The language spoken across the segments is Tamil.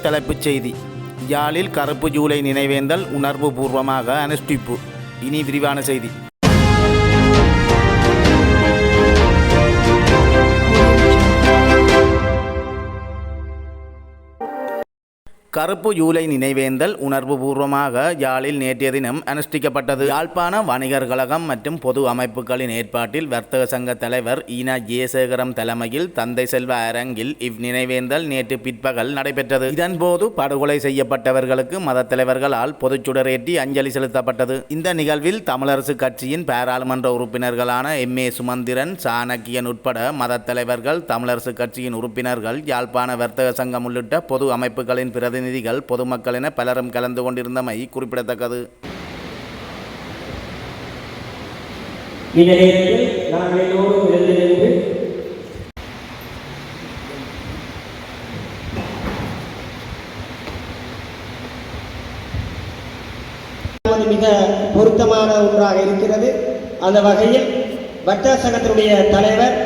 தலைப்புச் செய்தி. யாழில் கருப்பு ஜூலை நினைவேந்தல் உணர்வு பூர்வமாக அனுஷ்டிப்பு. இனி விரிவான செய்தி. கருப்பு ஜூலை நினைவேந்தல் உணர்வுபூர்வமாக யாழில் நேற்றைய தினம் அனுஷ்டிக்கப்பட்டது. யாழ்ப்பாண வணிகர் கழகம் மற்றும் பொது அமைப்புகளின் ஏற்பாட்டில் வர்த்தக சங்க தலைவர் ஈனா ஜெயசேகரம் தலைமையில் தந்தை செல்வ அரங்கில் இவ்நினைவேந்தல் நேற்று பிற்பகல் நடைபெற்றது. இதன்போது படுகொலை செய்யப்பட்டவர்களுக்கு மத தலைவர்களால் பொதுச்சுடரேற்றி அஞ்சலி செலுத்தப்பட்டது. இந்த நிகழ்வில் தமிழரசு கட்சியின் பாராளுமன்ற உறுப்பினர்களான எம். ஏ. சுமந்திரன் சாணக்கியன் உட்பட மத தலைவர்கள் தமிழரசு கட்சியின் உறுப்பினர்கள் யாழ்ப்பாண வர்த்தக சங்கம் உள்ளிட்ட பொது அமைப்புகளின் பிரதிநிதிகள் பொதுமக்கள் என பலரும் கலந்து கொண்டிருந்தமை குறிப்பிடத்தக்கது. மிக பொருத்தமான ஒன்றாக இருக்கிறது. அந்த வகையில் வட்டாசங்கத்தினுடைய தலைவர்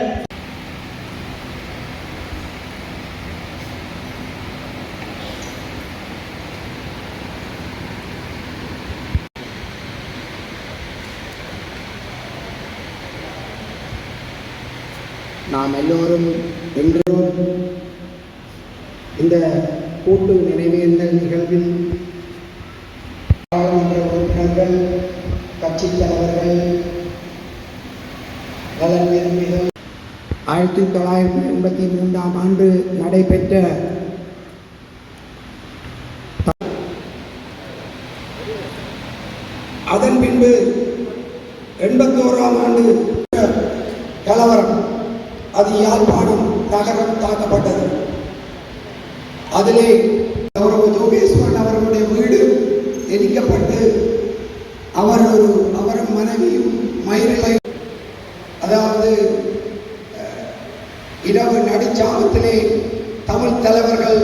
நாம் எல்லோரும் என்றும் இந்த கூட்டு நினைவேந்தல் நிகழ்வில் பாராளுமன்ற உறுப்பினர்கள் கட்சித் தலைவர்கள் நலன் விரும்பிகள் ஆயிரத்தி தொள்ளாயிரத்தி எண்பத்தி மூன்றாம் ஆண்டு நடைபெற்ற அதன் பின்பு எண்பத்தோராம் ஆண்டு கலவரம். அது யாழ்ப்பாணம் நகரம் தாக்கப்பட்டது. அதிலே கௌரவ அவர்களுடைய வீடு எரிக்கப்பட்டு அவர் ஒரு அவரும் மனைவியும் மயிரிலை அதாவது இரவு நடிச்சாமத்திலே தமிழ் தலைவர்கள்